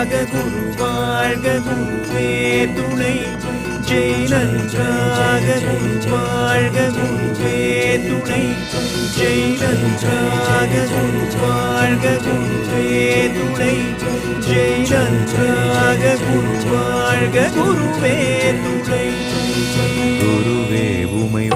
நன்றாக குரு வாழ்க குருவே துணை. ஜெய் நன்றாக குரு வாழ்க குருவே துணை. ஜெய் நன்றாக குரு வாழ்க குருவே துணை. ஜெய் நன்றாக குரு வாழ்க குருவே துணை. குருவே உமை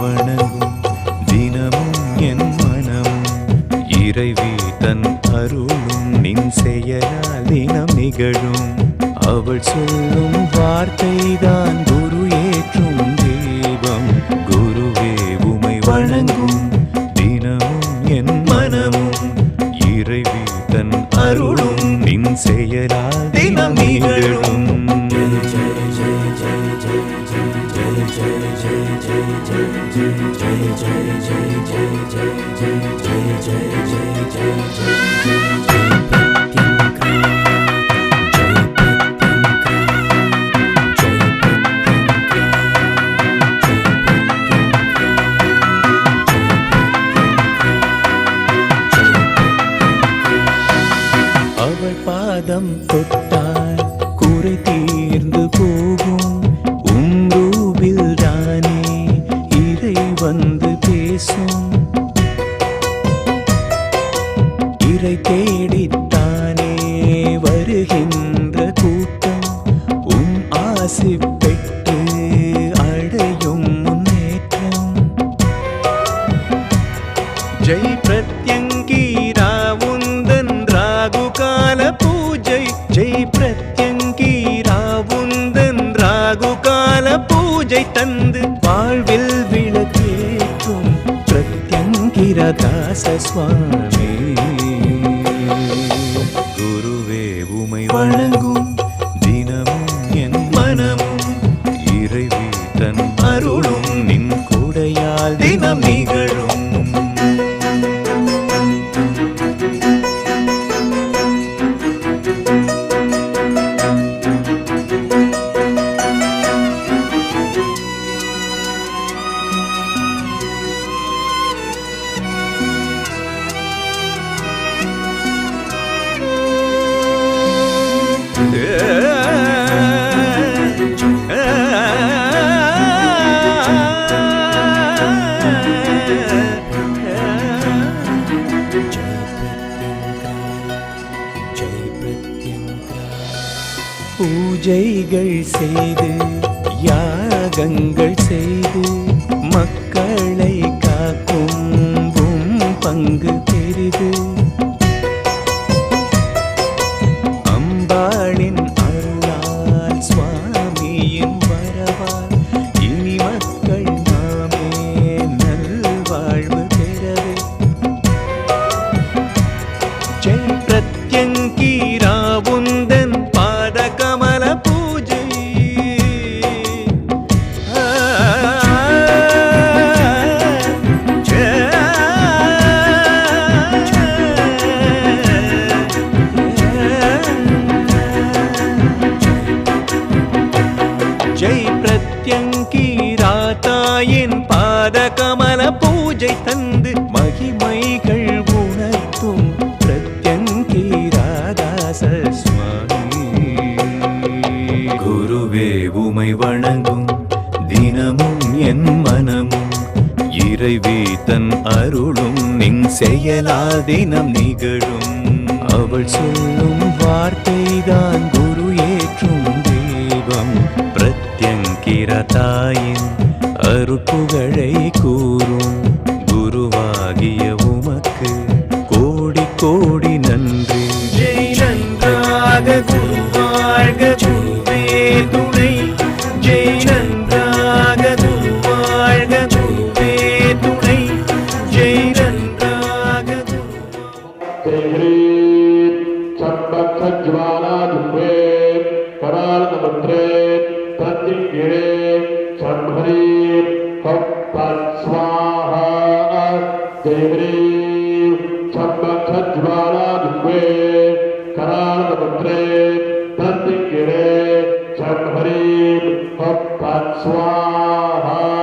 சொல்லும் வார்த்தைதான் குரு ஏற்றும் தெய்வம் குருவே உமை வணங்கும் தினமும் என் மனமும் இறைவி தன் அருளும் நின் செயலால் தினம் நிகழும் Jai தந்து வாழ்வில் விளக்கேற்றும் பிரத்யங்கிர தாச சுவாமி. குருவே உமை வணங்கும் யாகங்கள் செய்து மக்களை காக்கும் பங்கு பெரிது. குருவே உமை வணங்கும் தினமும் என் மனமும். இறைவே தன் அருளும் நின் செயலால் தினம் நிகழும். அவள் சொல்லும் வார்த்தைதான் குரு ஏற்றும் தெய்வம். பிரத்யங்கிர தாயின் அருட்புகழை கூறும். குருவாகிய உமக்கு கோடி கோடி நன்றி. நன்றாக குரு तद्दिग्गिरे सम्हरीं स्वाहा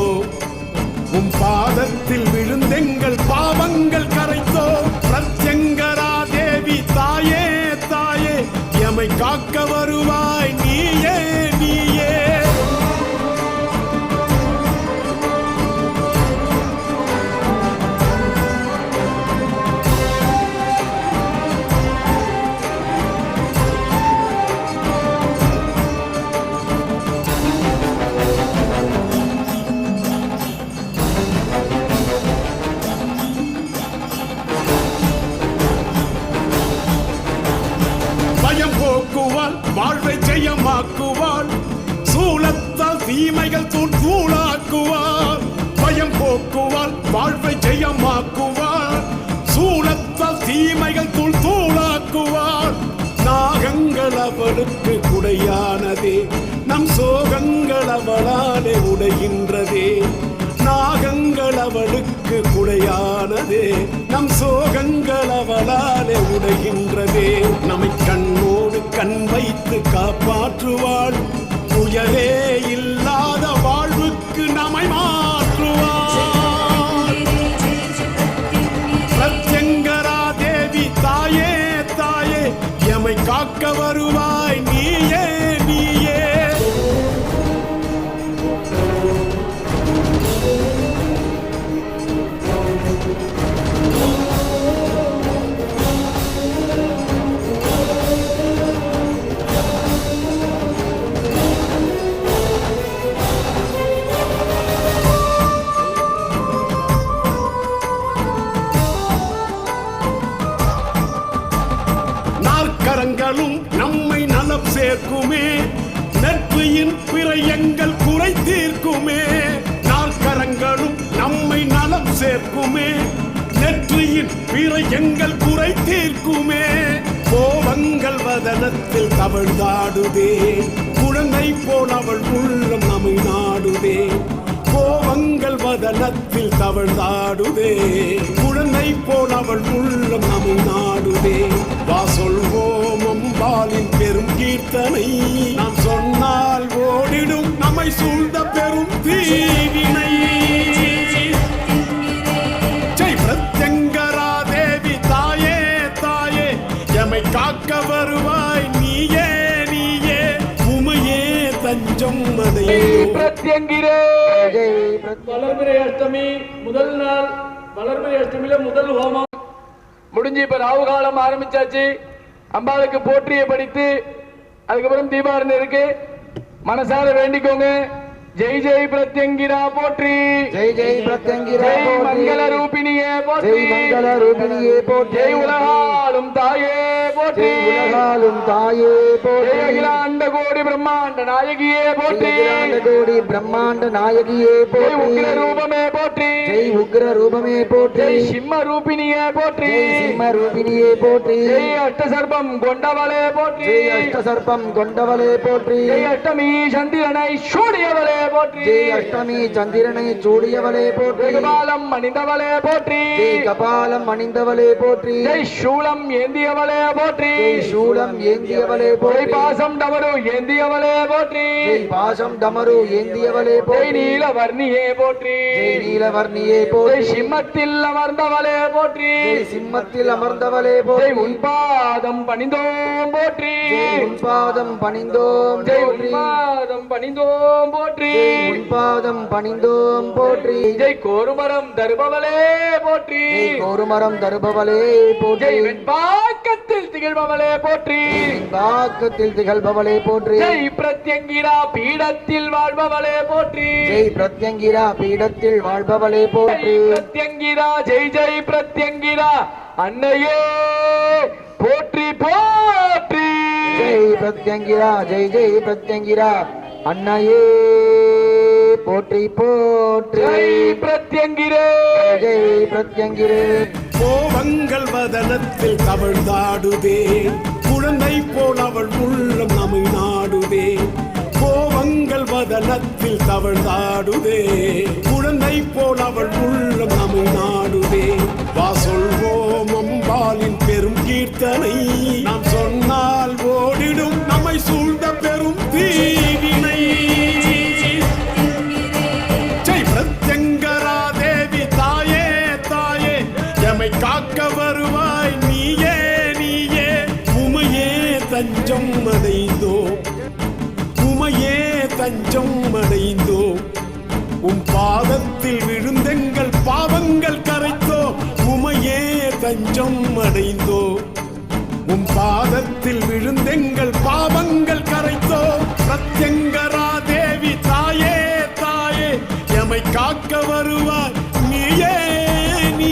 உம் பாதத்தில் விழுந்தெங்கள் பாவங்கள் கரைத்தோ பிரத்யங்கரா தேவி தாயே தாயே எமை காக்க வருவாய் நீ. நம் சோகங்கள் அவளாலே உடைகின்றதே. நாகங்கள் அவளுக்கு குடையானதே. நம் சோகங்கள் அவளாலே உடைகின்றதே. நம்மை கண்ணோடு கண் வைத்து காப்பாற்றுவாள். புயலே இல்லாத வாழ்வுக்கு நம்மை மாற்றுவாள். பிரத்யங்கரா தேவி தாயே தாயே எமை காக்க வருவாய் சேர்க்குமே நெற்றியின் பிறை குறை தீர்க்குமே நாற்கரங்களும் நம்மை நலம் சேர்க்குமே. நெற்றியின் பிறை குறை தீர்க்குமே கோபங்கள் வதனத்தில் தவழ்ந்தாடுதே குழந்தை போல் அவள் உள்ளம் நம்மை நாடுதே. கோபங்கள் வதனத்தில் தவழ்ந்தாடுதே. குழந்தை போல் அவள் உள்ளம் நம்மை நாடுதே வா சொல்வோம் அம்பாளின் பெரும் கீர்த்தனை. நாம் சொன்னால் ஓடிடும் நம்மை சூழ்ந்த பெரும் தீவினை. தேவி தாயே தாயே எமை காக்க வருவார் பிரத்யங்கிரே. வளர்பிறை அஷ்டமி முதல் நாள் வளர்பிறை அஷ்டமியில முதல் ஹோமம். முடிஞ்சு இப்ப ராவு காலம் ஆரம்பிச்சாச்சு. அம்பாளுக்கு போற்றியை படித்து அதுக்கப்புறம் தீபாவளி இருக்கு. மனசார வேண்டிக்கோங்க. ஜெய் ஜெய் பிரத்யங்கிரா போற்றி ஜெய் ஜெய் பிரத்யங்கிரா ஜெய். மங்கள ரூபிணியே போற்றி ஜெய் மங்கள ரூபிணியே போற்றி ஜெய் உலகாலும் தாயே போற்றி உலகாலும் தாயே போற்றி ஜெய் அகிலாண்ட கோடி பிரம்மாண்ட நாயகியே போற்றி அகிலாண்ட கோடி பிரம்மாண்ட நாயகியே ஜெய் போற்றி உக்கிர ரூபமே போற்றி ஜெய் உக்ர ரூபமே போற்றி ஜெய் சிம்ம ரூபிணியே போற்றி சிம்ம ரூபிணியே போற்றி ஜெய் அஷ்டசர்பம் கொண்டவளே போற்றி ஜெய் அஷ்ட சர்ப்பம் கொண்டவளே போற்றி ஜெய் அஷ்டமி சந்திரனை சூடியவளே போற்றி ஜெய் அஷ்டமி சந்திரனை சூடியவளே போற்றி வெகுபாலம் அணிந்தவளே போற்றி ஜெய் கபாலம் அணிந்தவளே போற்றி ஜெய் சூலம் ஏந்தியவளே போற்றி ஜெய் சூலம் ஏந்தியவளே போற்றி பாசம் டவரு ஏந்தியவளே போற்றி ஜெய் பாசம் டமரு ஏந்தியவளே போற்றி நீல வர்ணியே போற்றி ஜெய் நீலவர்ணியே ஜெய் போற்றி சிம்மத்தில் அமர்ந்தவளே போற்றி ஜெய் சிம்மத்தில் அமர்ந்தவளே போற்றி உன்பாதம் பணிந்தோம் போற்றி உன்பாதம் பணிந்தோம் ஜெய் பணிந்தோம் போற்றி ஜெய் உன்பாதம் பணிந்தோம் போற்றி. ஜெய் கோருமரம் தருபவளே போற்றி. கோருமரம் தருபவளே போற்றி. ஜெய் வெண்பாக்கத்தில் திகழ்பவளே போற்றி. பாக்கத்தில் திகழ்பவளே போற்றி. ஜெய் பிரத்யங்கிரா பீடத்தில் வாழ்பவளே போற்றி. ஜெய் பிரத்யங்கிரா பீடத்தில் வாழ்பவளே போற்றி. பிரத்யங்கிரா ஜெய் ஜெய் பிரத்யங்கிரா அன்னையே போற்றி போற்றி. ஜெய் பிரத்யங்கிரா ஜெய் ஜெய் பிரத்யங்கிரா அன்னையே போற்றி போற்றி. ஜெய் பிரத்யங்கிரே. ஜெய் பிரத்யங்கிரே. கோவங்கள் வதனத்தில் தவழ்ந்தாடுதே. குழந்தை போல் அவள் உள்ளம் நம்மை நாடுதே. கோவங்கள் வதனத்தில் தவழ்ந்தாடுதே. குழந்தை போல் அவள் உள்ளம் நம்மை நாடுதே. வா சொல்வோம் அம்பாளின் பெரும் கீர்த்தனை. உமையே அடைந்தோ? உம் பாதத்தில் விழுந்தெங்கள் பாவங்கள் கரைத்தோ? பிரத்யங்கரா தேவி தாயே தாயே எமை காக்க வருவார் நீயே நீ